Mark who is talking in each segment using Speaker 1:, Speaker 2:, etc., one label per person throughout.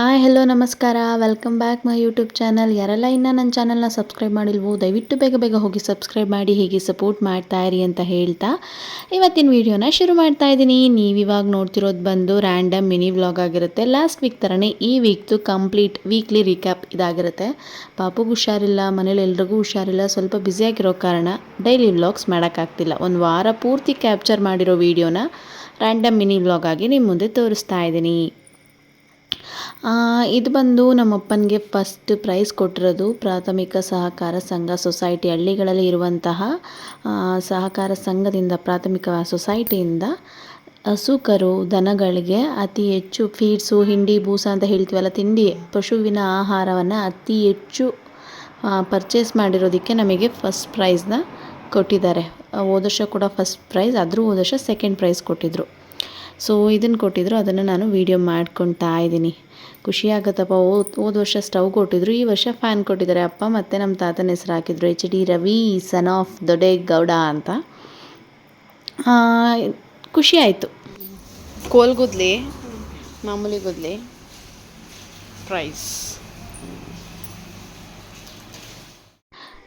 Speaker 1: Hi hello ನಮಸ್ಕಾರ. Welcome back my YouTube channel ಯಾರೆಲ್ಲ ಇನ್ನೂ ನನ್ನ ಚಾನಲ್ನ ಸಬ್ಸ್ಕ್ರೈಬ್ ಮಾಡಿಲ್ವೋ, ದಯವಿಟ್ಟು ಬೇಗ ಬೇಗ ಹೋಗಿ ಸಬ್ಸ್ಕ್ರೈಬ್ ಮಾಡಿ, ಹೀಗೆ ಸಪೋರ್ಟ್ ಮಾಡ್ತಾ ಇರಿ ಅಂತ ಹೇಳ್ತಾ ಇವತ್ತಿನ ವೀಡಿಯೋನ ಶುರು ಮಾಡ್ತಾ ಇದ್ದೀನಿ. ನೀವು ಇವಾಗ ನೋಡ್ತಿರೋದು ಬಂದು ರ್ಯಾಂಡಮ್ ಮಿನಿ ವ್ಲಾಗ್ ಆಗಿರುತ್ತೆ. ಲಾಸ್ಟ್ ವೀಕ್ ಥರನೇ ಈ ವೀಕ್ದು ಕಂಪ್ಲೀಟ್ ವೀಕ್ಲಿ ರೀಕ್ಯಾಪ್ ಇದಾಗಿರುತ್ತೆ. ಪಾಪುಗೆ ಹುಷಾರಿಲ್ಲ, ಮನೇಲಿ ಎಲ್ರಿಗೂ ಹುಷಾರಿಲ್ಲ, ಸ್ವಲ್ಪ ಬ್ಯುಸಿಯಾಗಿರೋ ಕಾರಣ ಡೈಲಿ ವ್ಲಾಗ್ಸ್ ಮಾಡೋಕ್ಕಾಗ್ತಿಲ್ಲ. ಒಂದು ವಾರ ಪೂರ್ತಿ ಕ್ಯಾಪ್ಚರ್ ಮಾಡಿರೋ ವೀಡಿಯೋನ ರ್ಯಾಂಡಮ್ ಮಿನಿ ವ್ಲಾಗ್ ಆಗಿ ನಿಮ್ಮ ಮುಂದೆ ತೋರಿಸ್ತಾ ಇದ್ದೀನಿ. ಇದು ಬಂದು ನಮ್ಮಪ್ಪನಿಗೆ ಫಸ್ಟ್ ಪ್ರೈಸ್ ಕೊಟ್ಟಿರೋದು ಪ್ರಾಥಮಿಕ ಸಹಕಾರ ಸಂಘ ಸೊಸೈಟಿ ಹಳ್ಳಿಗಳಲ್ಲಿ ಇರುವಂತಹ ಸಹಕಾರ ಸಂಘದಿಂದ, ಪ್ರಾಥಮಿಕ ಸೊಸೈಟಿಯಿಂದ ಹಸು ಕರು ದನಗಳಿಗೆ ಅತಿ ಹೆಚ್ಚು ಫೀಡ್ಸು ಹಿಂಡಿ, ಬೂಸ ಅಂತ ಹೇಳ್ತೀವಲ್ಲ, ತಿಂಡಿ, ಪಶುವಿನ ಆಹಾರವನ್ನು ಅತಿ ಹೆಚ್ಚು ಪರ್ಚೇಸ್ ಮಾಡಿರೋದಕ್ಕೆ ನಮಗೆ ಫಸ್ಟ್ ಪ್ರೈಸ್ನ ಕೊಟ್ಟಿದ್ದಾರೆ. ಹೋದ ಕೂಡ ಫಸ್ಟ್ ಪ್ರೈಸ್ ಆದರೂ ಹೋದ ಸೆಕೆಂಡ್ ಪ್ರೈಸ್ ಕೊಟ್ಟಿದ್ದರು ಸೊ ಇದನ್ನು ಕೊಟ್ಟಿದ್ರು ಅದನ್ನು ನಾನು ವೀಡಿಯೋ ಮಾಡ್ಕೊತಾ ಇದ್ದೀನಿ. ಖುಷಿ ಆಗುತ್ತಪ್ಪ ಹೋದ ಹೋದ ವರ್ಷ ಸ್ಟವ್ ಕೊಟ್ಟಿದ್ರು ಈ ವರ್ಷ ಫ್ಯಾನ್ ಕೊಟ್ಟಿದ್ದಾರೆ ಅಪ್ಪ ಮತ್ತು ನಮ್ಮ ತಾತನ ಹೆಸರು ಹಾಕಿದ್ರು H D Ravi son of Dodde Gowda ಅಂತ. ಖುಷಿ ಆಯಿತು. ಕೋಲ್ಗುದ್ಲಿ ಮಾಮೂಲಿ ಗುದ್ಲಿ ಪ್ರೈಸ್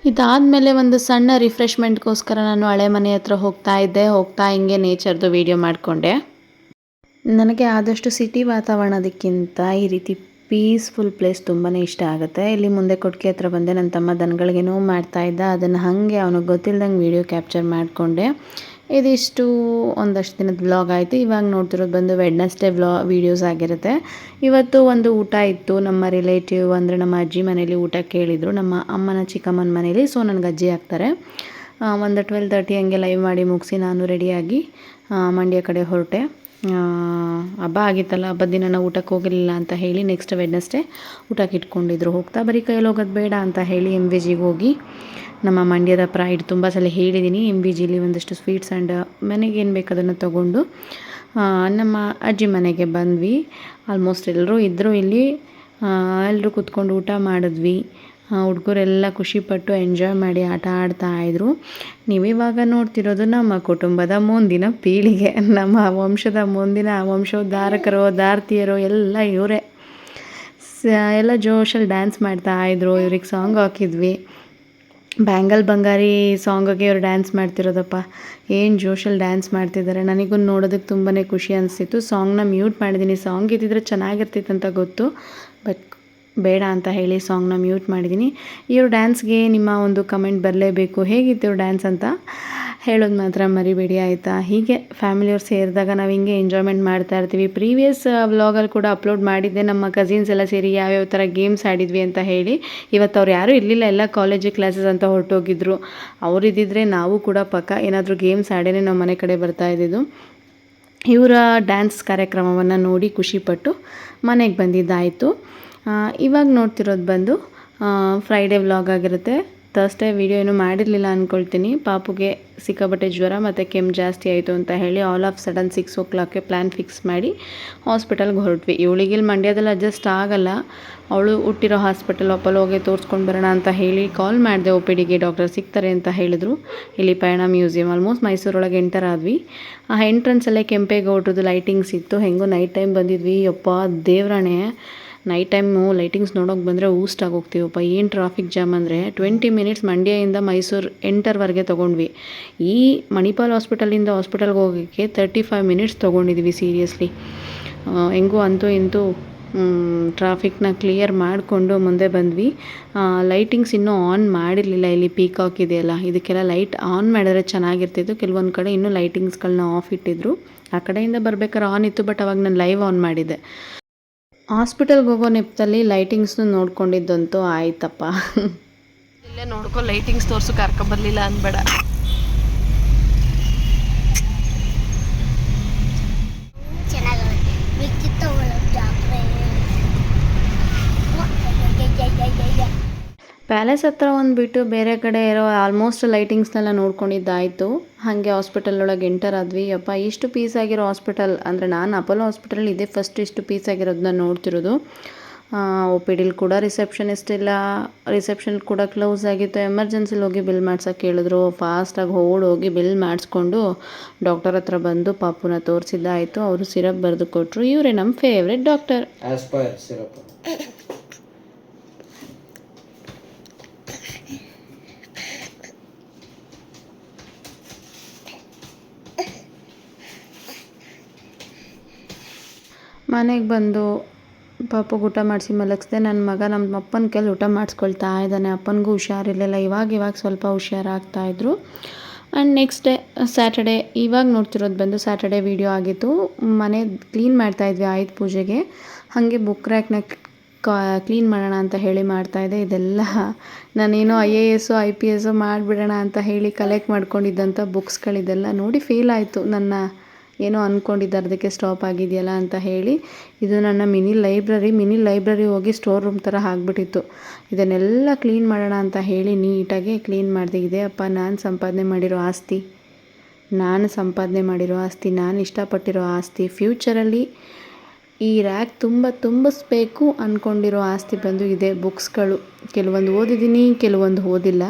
Speaker 1: ಇದಾದಮೇಲೆ ಒಂದು ಸಣ್ಣ ರಿಫ್ರೆಶ್ಮೆಂಟ್ಗೋಸ್ಕರ ನಾನು ಹಳೆ ಮನೆ ಹತ್ರ ಹೋಗ್ತಾ ಇದ್ದೆ ಹೋಗ್ತಾ ಹಿಂಗೆ ನೇಚರ್ದು ವೀಡಿಯೋ ಮಾಡಿಕೊಂಡೆ. ನನಗೆ ಆದಷ್ಟು ಸಿಟಿ ವಾತಾವರಣದಕ್ಕಿಂತ ಈ ರೀತಿ ಪೀಸ್ಫುಲ್ ಪ್ಲೇಸ್ ತುಂಬಾ ಇಷ್ಟ ಆಗುತ್ತೆ. ಇಲ್ಲಿ ಮುಂದೆ ಕೊಟ್ಟಿಗೆ ಹತ್ರ ಬಂದೆ ನನ್ನ ತಮ್ಮ ದನಗಳಿಗೇನೋ ಮಾಡ್ತಾ ಇದ್ದ ಅದನ್ನು ಹಾಗೆ ಅವನಿಗೆ ಗೊತ್ತಿಲ್ಲದಂಗೆ ವೀಡಿಯೋ ಕ್ಯಾಪ್ಚರ್ ಮಾಡಿಕೊಂಡೆ. ಇದಿಷ್ಟು ಒಂದಷ್ಟು ದಿನದ ಬ್ಲಾಗ್ ಆಯಿತು. ಇವಾಗ ನೋಡ್ತಿರೋದು ಬಂದು ವೆಡ್ನೆಸ್ಡೇ ವ್ಲಾ ವೀಡಿಯೋಸ್ ಆಗಿರುತ್ತೆ. ಇವತ್ತು ಒಂದು ಊಟ ಇತ್ತು. ನಮ್ಮ ರಿಲೇಟಿವ್ ಅಂದರೆ ನಮ್ಮ ಅಜ್ಜಿ ಮನೇಲಿ ಊಟ ಕೇಳಿದರು. ನಮ್ಮ ಅಮ್ಮನ ಚಿಕ್ಕಮ್ಮನ ಮನೇಲಿ ಸೊ ನನಗೆ ಅಜ್ಜಿ ಆ, ಒಂದು ಟ್ವೆಲ್ ತರ್ಟಿ ಹಂಗೆ ಲೈವ್ ಮಾಡಿ ಮುಗಿಸಿ ನಾನು ರೆಡಿಯಾಗಿ ಮಂಡ್ಯ ಕಡೆ ಹೊರಟೆ. ಹಬ್ಬ ಆಗಿತ್ತಲ್ಲ, ಹಬ್ಬದ ದಿನ ನಾವು ಊಟಕ್ಕೆ ಹೋಗಿರಲಿಲ್ಲ ಅಂತ ಹೇಳಿ ನೆಕ್ಸ್ಟ್ ವೆಡ್ನಸ್ಡೇ ಊಟಕ್ಕೆ ಇಟ್ಕೊಂಡಿದ್ರು. ಹೋಗ್ತಾ ಬರೀ ಕೈಯಲ್ಲಿ ಹೋಗೋದು ಬೇಡ ಅಂತ ಹೇಳಿ ಎಂ ವಿ ಜಿಗೆ ಹೋಗಿ ನಮ್ಮ ಮಂಡ್ಯದ ಪ್ರೈಡ್ ತುಂಬ ಸಲ ಹೇಳಿದ್ದೀನಿ ಎಂ ವಿ ಜಿಲಿ ಒಂದಷ್ಟು ಸ್ವೀಟ್ಸ್ ಆ್ಯಂಡ್ ಮನೆಗೆ ಏನು ಬೇಕು ಅದನ್ನು ತೊಗೊಂಡು ನಮ್ಮ ಅಜ್ಜಿ ಮನೆಗೆ ಬಂದ್ವಿ. ಆಲ್ಮೋಸ್ಟ್ ಎಲ್ಲರೂ ಇದ್ದರು ಇಲ್ಲಿ. ಎಲ್ಲರೂ ಕೂತ್ಕೊಂಡು ಊಟ ಮಾಡಿದ್ವಿ. ಹುಡುಗರೆಲ್ಲ ಖುಷಿಪಟ್ಟು ಎಂಜಾಯ್ ಮಾಡಿ ಆಟ ಆಡ್ತಾ ಇದ್ರು. ನೀವಿವಾಗ ನೋಡ್ತಿರೋದು ನಮ್ಮ ಕುಟುಂಬದ ಮುಂದಿನ ಪೀಳಿಗೆ, ನಮ್ಮ ವಂಶದ ಮುಂದಿನ ವಂಶೋದ್ಧಾರಕರು ದಾರ್ತಿಯರು ಎಲ್ಲ ಇವರೇ. ಸ, ಎಲ್ಲ ಜೋಶಲ್ಲಿ ಡ್ಯಾನ್ಸ್ ಮಾಡ್ತಾ ಇದ್ರು, ಇವ್ರಿಗೆ ಸಾಂಗ್ ಹಾಕಿದ್ವಿ. ಬ್ಯಾಂಗಲ್ ಬಂಗಾರಿ ಸಾಂಗಿಗೆ ಇವರು ಡ್ಯಾನ್ಸ್ ಮಾಡ್ತಿರೋದಪ್ಪ. ಏನು ಜೋಶಲ್ಲಿ ಡ್ಯಾನ್ಸ್ ಮಾಡ್ತಿದ್ದಾರೆ ನನಗೂ ನೋಡೋದಕ್ಕೆ ತುಂಬಾ ಖುಷಿ ಅನಿಸ್ತಿತ್ತು ಸಾಂಗ್ನ ಮ್ಯೂಟ್ ಮಾಡಿದ್ದೀನಿ ಸಾಂಗ್ ಇದ್ದಿದ್ರೆ ಚೆನ್ನಾಗಿರ್ತಿತ್ತು ಅಂತ ಗೊತ್ತು. ಬಟ್ ಬೇಡ ಅಂತ ಹೇಳಿ ಸಾಂಗ್ನ ಮ್ಯೂಟ್ ಮಾಡಿದ್ದೀನಿ. ಇವ್ರ ಡ್ಯಾನ್ಸ್ಗೆ ನಿಮ್ಮ ಒಂದು ಕಮೆಂಟ್ ಬರಲೇಬೇಕು. ಹೇಗಿತ್ತು ಡ್ಯಾನ್ಸ್ ಅಂತ? ಹೇಳೋದು ಮಾತ್ರ ಮರಿಬೇಡಿ, ಆಯಿತಾ? ಹೀಗೆ ಫ್ಯಾಮಿಲಿಯವ್ರು ಸೇರಿದಾಗ ನಾವು ಹಿಂಗೆ ಎಂಜಾಯ್ಮೆಂಟ್ ಮಾಡ್ತಾ ಇರ್ತೀವಿ. ಪ್ರೀವಿಯಸ್ ವ್ಲಾಗಲ್ಲಿ ಕೂಡ ಅಪ್ಲೋಡ್ ಮಾಡಿದ್ದೆ. ನಮ್ಮ ಕಸಿನ್ಸ್ ಎಲ್ಲ ಸೇರಿ ಯಾವ್ಯಾವ ಥರ ಗೇಮ್ಸ್ ಆಡಿದ್ವಿ ಅಂತ ಹೇಳಿ. ಇವತ್ತು ಅವ್ರು ಯಾರೂ ಇರಲಿಲ್ಲ. ಎಲ್ಲ ಕಾಲೇಜು ಕ್ಲಾಸಸ್ ಅಂತ ಹೊರಟೋಗಿದ್ರು. ಅವ್ರು ಇದ್ದಿದ್ರೆ ನಾವು ಕೂಡ ಪಕ್ಕ ಏನಾದರೂ ಗೇಮ್ಸ್ ಆಡೇ ನಮ್ಮ ಮನೆ ಕಡೆ ಬರ್ತಾ ಇದ್ದಿದ್ದು. ಇವರ ಡ್ಯಾನ್ಸ್ ಕಾರ್ಯಕ್ರಮವನ್ನು ನೋಡಿ ಖುಷಿಪಟ್ಟು ಮನೆಗೆ ಬಂದಿದ್ದಾಯಿತು. ಇವಾಗ ನೋಡ್ತಿರೋದು ಬಂದು ಫ್ರೈಡೇ ವ್ಲಾಗ್ ಆಗಿರುತ್ತೆ. ಥರ್ಸ್ಡೇ ವೀಡಿಯೋ ಏನೂ ಮಾಡಿರಲಿಲ್ಲ ಅಂದ್ಕೊಳ್ತೀನಿ ಪಾಪುಗೆ ಸಿಕ್ಕಾಬಟ್ಟೆ ಜ್ವರ ಮತ್ತು ಕೆಮ್ಮು ಜಾಸ್ತಿ ಆಯಿತು ಅಂತ ಹೇಳಿ all of sudden six o ಕ್ಲಾಕ್ಗೆ plan fix ಮಾಡಿ ಹಾಸ್ಪಿಟಲ್ಗೆ ಹೊರಟ್ವಿ. ಇವಳಿಗೆ ಇಲ್ಲಿ ಮಂಡ್ಯದಲ್ಲಿ ಅಡ್ಜಸ್ಟ್ ಆಗಲ್ಲ. ಅವಳು ಹುಟ್ಟಿರೋ ಹಾಸ್ಪಿಟಲ್ ಹೋಗಿ ತೋರಿಸ್ಕೊಂಡು ಬರೋಣ ಅಂತ ಹೇಳಿ ಕಾಲ್ ಮಾಡಿದೆ ಒ ಪಿ ಡಿಗೆ. ಡಾಕ್ಟರ್ ಸಿಗ್ತಾರೆ ಅಂತ ಹೇಳಿದರು. ಇಲ್ಲಿ ಪಯಣ ಮ್ಯೂಸಿಯಂ ಆಲ್ಮೋಸ್ಟ್ ಮೈಸೂರೊಳಗೆ ಎಂಟರ್ ಆದ್ವಿ. ಆ ಎಂಟ್ರೆನ್ಸಲ್ಲೇ ಕೆಂಪೇಗೌಡ್ರದ್ದು ಲೈಟಿಂಗ್ಸ್ ಇತ್ತು. ಹೆಂಗೋ ನೈಟ್ ಟೈಮ್ ಬಂದಿದ್ವಿ. ಯಪ್ಪ ದೇವ್ರಾಣೆ. ನೈಟ್ ಟೈಮು ಲೈಟಿಂಗ್ಸ್ ನೋಡೋಕೆ ಬಂದರೆ ಊಸ್ಟ್ ಆಗೋಗ್ತೀವಪ್ಪ. ಏನು ಟ್ರಾಫಿಕ್ ಜಾಮ್ ಅಂದರೆ ಟ್ವೆಂಟಿ ಮಿನಿಟ್ಸ್ ಮಂಡ್ಯದಿಂದ ಮೈಸೂರು ಎಂಟರ್ವರೆಗೆ ತೊಗೊಂಡ್ವಿ. ಈ ಮಣಿಪಾಲ್ ಹಾಸ್ಪಿಟಲಿಂದ ಹಾಸ್ಪಿಟಲ್ಗೆ ಹೋಗೋಕ್ಕೆ ತರ್ಟಿ ಫೈವ್ ಮಿನಿಟ್ಸ್ ತೊಗೊಂಡಿದ್ವಿ ಸೀರಿಯಸ್ಲಿ ಹೆಂಗೂ ಅಂತೂ ಇಂತೂ ಟ್ರಾಫಿಕ್ನ ಕ್ಲಿಯರ್ ಮಾಡಿಕೊಂಡು ಮುಂದೆ ಬಂದ್ವಿ. ಲೈಟಿಂಗ್ಸ್ ಇನ್ನೂ ಆನ್ ಮಾಡಿರಲಿಲ್ಲ. ಇಲ್ಲಿ ಪೀಕಾಕ್ ಇದೆಯಲ್ಲ, ಇದಕ್ಕೆಲ್ಲ ಲೈಟ್ ಆನ್ ಮಾಡಿದ್ರೆ ಚೆನ್ನಾಗಿರ್ತಿತ್ತು. ಕೆಲವೊಂದು ಕಡೆ ಇನ್ನೂ ಲೈಟಿಂಗ್ಸ್ಗಳನ್ನ ಆಫ್ ಇಟ್ಟಿದ್ರು. ಆ ಕಡೆಯಿಂದ ಬರ್ಬೇಕಾದ್ರೆ ಆನ್ ಇತ್ತು ಬಟ್ ಅವಾಗ ನಾನು ಲೈವ್ ಆನ್ ಮಾಡಿದ್ದೆ. ಹಾಸ್ಪಿಟಲ್ಗೆ ಹೋಗೋ ನೆಪದಲ್ಲಿ ಲೈಟಿಂಗ್ಸ್ನು ನೋಡ್ಕೊಂಡಿದ್ದಂತೂ ಆಯ್ತಪ್ಪ.
Speaker 2: ಇಲ್ಲೇ ನೋಡ್ಕೊ ಲೈಟಿಂಗ್ಸ್ ತೋರ್ಸು ಕರ್ಕೊಂಬರ್ಲಿಲ್ಲ ಅನ್ಬೇಡ.
Speaker 1: ಪ್ಯಾಲೇಸ್ ಹತ್ರ ಒಂದು ಬಿಟ್ಟು ಬೇರೆ ಕಡೆ ಇರೋ ಆಲ್ಮೋಸ್ಟ್ ಲೈಟಿಂಗ್ಸ್ನೆಲ್ಲ ನೋಡ್ಕೊಂಡಿದ್ದಾಯಿತು. ಹಾಗೆ ಹಾಸ್ಪಿಟಲ್ ಒಳಗೆ ಎಂಟರ್ ಆದ್ವಿ. ಅಪ್ಪ ಇಷ್ಟು ಪೀಸ್ ಆಗಿರೋ ಹಾಸ್ಪಿಟಲ್ ಅಂದರೆ ನಾನು ಅಪೋಲೋ ಹಾಸ್ಪಿಟಲ್ ಇದೇ ಫಸ್ಟ್ ಇಷ್ಟು ಪೀಸ್ ಆಗಿರೋದನ್ನ ನೋಡ್ತಿರೋದು. ಒ ಪಿ ಡಿಲಿ ಕೂಡ ರಿಸೆಪ್ಷನಿಸ್ಟ್ ಇಲ್ಲ. ರಿಸೆಪ್ಷನ್ ಕೂಡ ಕ್ಲೋಸ್ ಆಗಿತ್ತು. ಎಮರ್ಜೆನ್ಸಿಲಿ ಹೋಗಿ ಬಿಲ್ ಮಾಡ್ಸೋಕೆ ಹೇಳಿದ್ರು ಫಾಸ್ಟಾಗಿ ಓಡ್ ಹೋಗಿ ಬಿಲ್ ಮಾಡಿಸ್ಕೊಂಡು ಡಾಕ್ಟರ್ ಹತ್ರ ಬಂದು ಪಾಪುನ ತೋರಿಸಿದ್ದಾಯಿತು. ಅವರು ಸಿರಪ್ ಬರೆದು ಕೊಟ್ಟರು ಇವರೇ ನಮ್ಮ ಫೇವ್ರೆಟ್ ಡಾಕ್ಟರ್. ಮನೆಗೆ ಬಂದು ಪಾಪಗೆ ಊಟ ಮಾಡಿಸಿ ಮಲಗಿಸ್ದೆ ನನ್ನ ಮಗ ನಮ್ಮ ಅಪ್ಪನ ಕೈಲಿ ಊಟ ಮಾಡಿಸ್ಕೊಳ್ತಾ ಇದ್ದಾನೆ. ಅಪ್ಪನಿಗೂ ಹುಷಾರಿರಲಿಲ್ಲ. ಇವಾಗ ಇವಾಗ ಸ್ವಲ್ಪ ಹುಷಾರಾಗ್ತಾಯಿದ್ರು ಆ್ಯಂಡ್ ನೆಕ್ಸ್ಟ್ ಡೇ, ಸ್ಯಾಟರ್ಡೆ, ಇವಾಗ ನೋಡ್ತಿರೋದು ಬಂದು ಸ್ಯಾಟರ್ಡೆ ವೀಡಿಯೋ ಆಗಿತ್ತು. ಮನೆ ಕ್ಲೀನ್ ಮಾಡ್ತಾಯಿದ್ವಿ ಆಯುಧ ಪೂಜೆಗೆ. ಹಾಗೆ ಬುಕ್ ರ್ಯಾಕ್ನ ಕ್ಲೀನ್ ಮಾಡೋಣ ಅಂತ ಹೇಳಿ ಮಾಡ್ತಾಯಿದ್ದೆ ಇದೆಲ್ಲ ನಾನೇನೋ I A S, I P S ಮಾಡಿಬಿಡೋಣ ಅಂತ ಹೇಳಿ ಕಲೆಕ್ಟ್ ಮಾಡ್ಕೊಂಡಿದ್ದಂಥ ಬುಕ್ಸ್ಗಳಿದೆಲ್ಲ ನೋಡಿ ಫೀಲ್ ಆಯಿತು. ನನ್ನ ಏನೋ ಅಂದ್ಕೊಂಡಿದ್ದಾರೆ ಅದಕ್ಕೆ ಸ್ಟಾಪ್ ಆಗಿದೆಯಲ್ಲ ಅಂತ ಹೇಳಿ, ಇದು ನನ್ನ ಮಿನಿ ಲೈಬ್ರರಿ ಮಿನಿ ಲೈಬ್ರರಿ ಹೋಗಿ ಸ್ಟೋರ್ ರೂಮ್ ಥರ ಆಗಿಬಿಟ್ಟಿತ್ತು. ಇದನ್ನೆಲ್ಲ ಕ್ಲೀನ್ ಮಾಡೋಣ ಅಂತ ಹೇಳಿ ನೀಟಾಗಿ ಕ್ಲೀನ್ ಮಾಡಿದೆ, ಇದೆ ಅಪ್ಪ ನಾನು ಸಂಪಾದನೆ ಮಾಡಿರೋ ಆಸ್ತಿ. ನಾನು ಸಂಪಾದನೆ ಮಾಡಿರೋ ಆಸ್ತಿ, ನಾನು ಇಷ್ಟಪಟ್ಟಿರೋ ಆಸ್ತಿ. ಫ್ಯೂಚರಲ್ಲಿ ಈ ರ್ಯಾಕ್ ತುಂಬ ತುಂಬಿಸ್ಬೇಕು ಅಂದ್ಕೊಂಡಿರೋ ಆಸ್ತಿ ಬಂದು ಇದೆ ಬುಕ್ಸ್ಗಳು ಕೆಲವೊಂದು ಓದಿದ್ದೀನಿ, ಕೆಲವೊಂದು ಓದಿಲ್ಲ.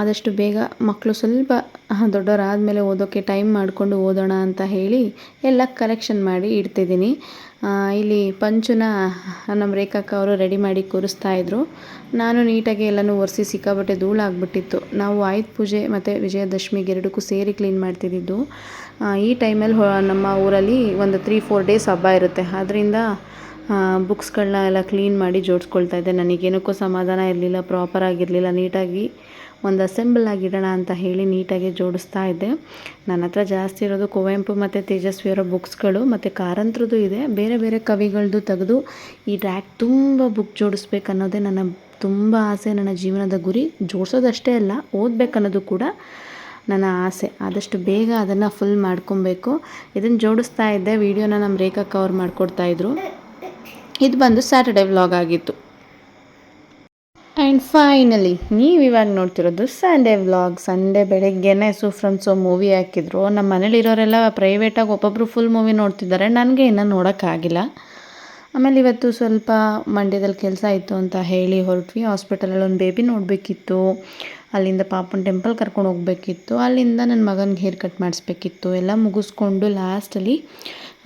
Speaker 1: ಆದಷ್ಟು ಬೇಗ ಮಕ್ಕಳು ಸ್ವಲ್ಪ ದೊಡ್ಡವರಾದಮೇಲೆ ಓದೋಕ್ಕೆ ಟೈಮ್ ಮಾಡಿಕೊಂಡು ಓದೋಣ ಅಂತ ಹೇಳಿ ಎಲ್ಲ ಕಲೆಕ್ಷನ್ ಮಾಡಿ ಇಡ್ತಿದ್ದೀನಿ. ಇಲ್ಲಿ ಪಂಚುನ ನಮ್ಮ ರೇಖಕ್ಕ ಅವರು ರೆಡಿ ಮಾಡಿ ಕೂರಿಸ್ತಾ ಇದ್ರು. ನಾನು ನೀಟಾಗಿ ಎಲ್ಲನೂ ಒರೆಸಿ ಸಿಕ್ಕಾಬಟ್ಟೆ ಧೂಳಾಗ್ಬಿಟ್ಟಿತ್ತು ನಾವು ಆಯುಧ ಪೂಜೆ ಮತ್ತು ವಿಜಯದಶಮಿಗೆ ಎರಡಕ್ಕೂ ಸೇರಿ ಕ್ಲೀನ್ ಮಾಡ್ತಿದ್ದಿದ್ದು. ಈ ಟೈಮಲ್ಲಿ ನಮ್ಮ ಊರಲ್ಲಿ ಒಂದು ತ್ರೀ ಫೋರ್ ಡೇಸ್ ಹಬ್ಬ ಇರುತ್ತೆ. ಆದ್ದರಿಂದ ಬುಕ್ಸ್ಗಳನ್ನ ಎಲ್ಲ ಕ್ಲೀನ್ ಮಾಡಿ ಜೋಡಿಸ್ಕೊಳ್ತಾ ಇದ್ದೆ. ನನಗೇನಕ್ಕೂ ಸಮಾಧಾನ ಇರಲಿಲ್ಲ ಪ್ರಾಪರ್ ಆಗಿರಲಿಲ್ಲ. ನೀಟಾಗಿ ಒಂದು ಅಸೆಂಬಲ್ ಆಗಿಡೋಣ ಅಂತ ಹೇಳಿ ನೀಟಾಗಿ ಜೋಡಿಸ್ತಾ ಇದ್ದೆ. ನನ್ನ ಹತ್ರ ಜಾಸ್ತಿ ಇರೋದು ಕುವೆಂಪು ಮತ್ತು ತೇಜಸ್ವಿಯವರ ಬುಕ್ಸ್ಗಳು ಮತ್ತು ಕಾರಂತ್ರದ್ದು ಇದೆ. ಬೇರೆ ಬೇರೆ ಕವಿಗಳದ್ದು ತೆಗೆದು ಈ ರ್ಯಾಕ್ ತುಂಬ ಬುಕ್ ಜೋಡಿಸ್ಬೇಕು ಅನ್ನೋದೇ ನನ್ನ ತುಂಬ ಆಸೆ. ನನ್ನ ಜೀವನದ ಗುರಿ ಜೋಡಿಸೋದಷ್ಟೇ ಅಲ್ಲ, ಓದಬೇಕನ್ನೋದು ಕೂಡ ನನ್ನ ಆಸೆ. ಆದಷ್ಟು ಬೇಗ ಅದನ್ನು ಫುಲ್ ಮಾಡ್ಕೊಬೇಕು. ಇದನ್ನು ಜೋಡಿಸ್ತಾ ಇದ್ದೆ. ವೀಡಿಯೋನ ನಮ್ಮ ರೇಖಕ್ಕ ಅವ್ರು ಮಾಡಿಕೊಡ್ತಾಯಿದ್ರು ಇದು ಬಂದು ಸ್ಯಾಟರ್ಡೆ ವ್ಲಾಗ್ ಆಗಿತ್ತು. ಆ್ಯಂಡ್ ಫೈನಲಿ ನೀವು ಇವಾಗ ನೋಡ್ತಿರೋದು ಸಂಡೇ ವ್ಲಾಗ್ ಸಂಡೇ ಬೆಳಗ್ಗೆನೇ ಫ್ರಮ್ ಸೋ ಮೂವಿ ಹಾಕಿದ್ರು. ನಮ್ಮ ಮನೇಲಿರೋರೆಲ್ಲ ಪ್ರೈವೇಟಾಗಿ ಒಬ್ಬೊಬ್ಬರು ಫುಲ್ ಮೂವಿ ನೋಡ್ತಿದ್ದಾರೆ. ನನಗೆ ಇನ್ನೂ ನೋಡೋಕ್ಕಾಗಿಲ್ಲ. ಆಮೇಲೆ ಇವತ್ತು ಸ್ವಲ್ಪ ಮಂಡ್ಯದಲ್ಲಿ ಕೆಲಸ ಇತ್ತು ಅಂತ ಹೇಳಿ ಹೊರಟ್ವಿ. ಹಾಸ್ಪಿಟಲಲ್ಲಿ ಒಂದು ಬೇಬಿ ನೋಡಬೇಕಿತ್ತು. ಅಲ್ಲಿಂದ ಪಾಪನ ಟೆಂಪಲ್ ಕರ್ಕೊಂಡು ಹೋಗಬೇಕಿತ್ತು. ಅಲ್ಲಿಂದ ನನ್ನ ಮಗನಿಗೆ ಹೇರ್ ಕಟ್ ಮಾಡಿಸ್ಬೇಕಿತ್ತು. ಎಲ್ಲ ಮುಗಿಸ್ಕೊಂಡು ಲಾಸ್ಟಲ್ಲಿ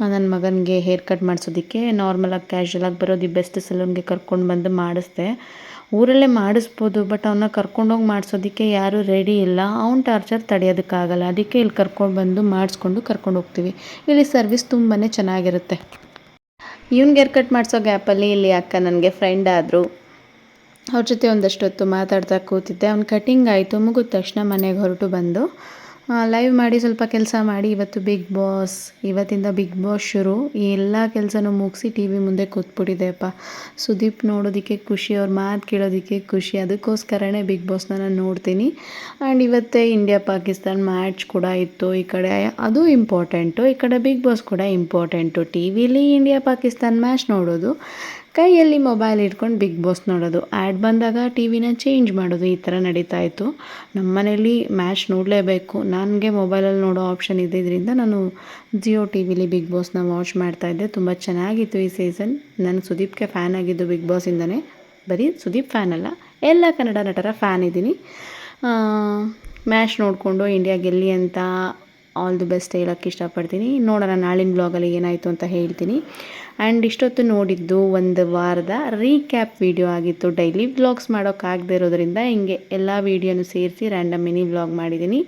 Speaker 1: ನನ್ನ ಮಗನಿಗೆ ಹೇರ್ ಕಟ್ ಮಾಡಿಸೋದಕ್ಕೆ ನಾರ್ಮಲಾಗಿ ಕ್ಯಾಶುವಲಾಗಿ ಬರೋದು ಈ ಬೆಸ್ಟ್ ಸಲೂನ್ಗೆ ಕರ್ಕೊಂಡು ಬಂದು ಮಾಡಿಸ್ದೆ. ಊರಲ್ಲೇ ಮಾಡಿಸ್ಬೋದು ಬಟ್ ಅವನ್ನ ಕರ್ಕೊಂಡೋಗಿ ಮಾಡಿಸೋದಕ್ಕೆ ಯಾರೂ ರೆಡಿ ಇಲ್ಲ. ಅವ್ನ ಟಾರ್ಚರ್ ತಡೆಯೋದಕ್ಕಾಗಲ್ಲ. ಅದಕ್ಕೆ ಇಲ್ಲಿ ಕರ್ಕೊಂಡು ಬಂದು ಮಾಡಿಸ್ಕೊಂಡು ಕರ್ಕೊಂಡು ಹೋಗ್ತೀವಿ. ಇಲ್ಲಿ ಸರ್ವಿಸ್ ತುಂಬಾ ಚೆನ್ನಾಗಿರುತ್ತೆ. ಇವ್ನಿಗೆ ಹೇರ್ ಕಟ್ ಮಾಡಿಸೋ ಗ್ಯಾಪಲ್ಲಿ ಇಲ್ಲಿ ಅಕ್ಕ ನನಗೆ ಫ್ರೆಂಡ್ ಆದರು. ಅವ್ರ ಜೊತೆ ಒಂದಷ್ಟು ಹೊತ್ತು ಮಾತಾಡ್ತಾ ಕೂತಿದ್ದೆ. ಅವ್ನ ಕಟಿಂಗ್ ಆಯಿತು, ಮುಗಿದ ತಕ್ಷಣ ಮನೆಗೆ ಹೊರಟು ಬಂದು ಲೈವ್ ಮಾಡಿ ಸ್ವಲ್ಪ ಕೆಲಸ ಮಾಡಿ, ಇವತ್ತು ಬಿಗ್ ಬಾಸ್ ಇವತ್ತಿಂದ ಬಿಗ್ ಬಾಸ್ ಶುರು. ಈ ಎಲ್ಲ ಕೆಲಸನೂ ಮುಗಿಸಿ ಟಿ ವಿ ಮುಂದೆ ಕೂತ್ಬಿಟ್ಟಿದ್ದೆಪ್ಪ ಸುದೀಪ್ ನೋಡೋದಕ್ಕೆ ಖುಷಿ, ಅವ್ರ ಮಾತು ಕೇಳೋದಕ್ಕೆ ಖುಷಿ. ಅದಕ್ಕೋಸ್ಕರನೇ ಬಿಗ್ ಬಾಸ್ನ ನಾನು ನೋಡ್ತೀನಿ. ಆ್ಯಂಡ್ ಇವತ್ತೇ ಇಂಡಿಯಾ ಪಾಕಿಸ್ತಾನ್ ಮ್ಯಾಚ್ ಕೂಡ ಇತ್ತು ಈ ಕಡೆ. ಅದು ಇಂಪಾರ್ಟೆಂಟು ಈ ಕಡೆ ಬಿಗ್ ಬಾಸ್ ಕೂಡ ಇಂಪಾರ್ಟೆಂಟು ಟಿ ವಿಲಿ ಇಂಡಿಯಾ ಪಾಕಿಸ್ತಾನ್ ಮ್ಯಾಚ್ ನೋಡೋದು. ಕೈಯಲ್ಲಿ ಮೊಬೈಲ್ ಇಟ್ಕೊಂಡು ಬಿಗ್ ಬಾಸ್ ನೋಡೋದು. ಆ್ಯಡ್ ಬಂದಾಗ ಟಿ ವಿನ ಚೇಂಜ್ ಮಾಡೋದು ಈ ಥರ ನಡೀತಾ ಇತ್ತು. ನಮ್ಮ ಮನೇಲಿ ಮ್ಯಾಚ್ ನೋಡಲೇಬೇಕು. ನನಗೆ ಮೊಬೈಲಲ್ಲಿ ನೋಡೋ ಆಪ್ಷನ್ ಇದ್ದಿದ್ದರಿಂದ ನಾನು ಜಿಯೋ ಟಿ ವಿಲಿ ಬಿಗ್ ಬಾಸ್ನ ವಾಚ್ ಮಾಡ್ತಾಯಿದ್ದೆ ತುಂಬ ಚೆನ್ನಾಗಿತ್ತು ಈ ಸೀಸನ್. ನಾನು ಸುದೀಪ್ಗೆ ಫ್ಯಾನ್ ಆಗಿದ್ದು ಬಿಗ್ ಬಾಸಿಂದನೇ ಬರೀ ಸುದೀಪ್ ಫ್ಯಾನ್ ಅಲ್ಲ, ಎಲ್ಲ ಕನ್ನಡ ನಟರ ಫ್ಯಾನ್ ಇದ್ದೀನಿ. ಮ್ಯಾಚ್ ನೋಡಿಕೊಂಡು ಇಂಡಿಯಾ ಗೆಲ್ಲಿ ಅಂತ ಆಲ್ ದಿ ಬೆಸ್ಟ್ ಹೇಳೋಕ್ಕೆ ಇಷ್ಟಪಡ್ತೀನಿ. ನೋಡೋಣ ನಾಳಿನ ಬ್ಲಾಗಲ್ಲಿ ಏನಾಯಿತು ಅಂತ ಹೇಳ್ತೀನಿ. ಆ್ಯಂಡ್ ಇಷ್ಟೊತ್ತು ನೋಡಿದ್ದು ಒಂದು ವಾರದ ರೀಕ್ಯಾಪ್ ವಿಡಿಯೋ ಆಗಿತ್ತು. ಡೈಲಿ ವ್ಲಾಗ್ಸ್ ಮಾಡೋಕ್ಕಾಗದೇ ಇರೋದ್ರಿಂದ ಹಿಂಗೆ ಎಲ್ಲ ವೀಡಿಯೋನು ಸೇರಿಸಿ ರ್ಯಾಂಡಮ್ ಮಿನಿ ವ್ಲಾಗ್ ಮಾಡಿದ್ದೀನಿ.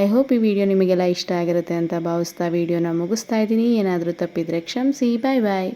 Speaker 1: ಐ ಹೋಪ್ ಈ ವಿಡಿಯೋ ನಿಮಗೆಲ್ಲ ಇಷ್ಟ ಆಗಿರುತ್ತೆ ಅಂತ ಭಾವಿಸ್ತಾ ವೀಡಿಯೋನ ಮುಗಿಸ್ತಾ ಇದ್ದೀನಿ. ಏನಾದರೂ ತಪ್ಪಿದರೆ ಕ್ಷಮಿಸಿ. ಬಾಯ್ ಬಾಯ್